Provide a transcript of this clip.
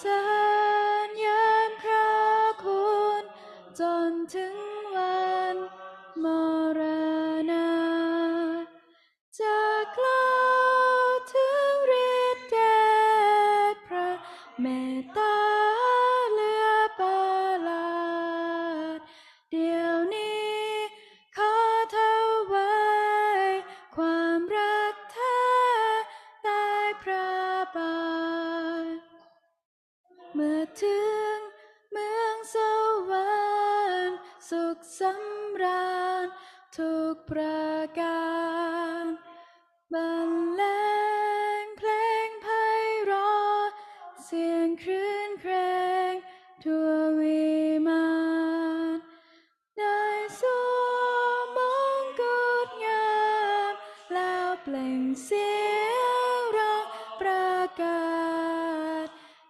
สรรเยินพระคุณจนถึงวันมรณาจะกล่าวถึงฤทธิ์เดชพระเมตตาเหลือประหลาดเดี๋ยวนี้ขอถวายความรักแท้ใต้พระบาท มื่อถึงเมืองสวรรค์สุขสำราญทุกประการบรรเลงเพลงไพเราะเสียงครื่นเครงทั่ววิมานได้สวมองกุดงามแล้วเปล่งเสียงร้องประกาศ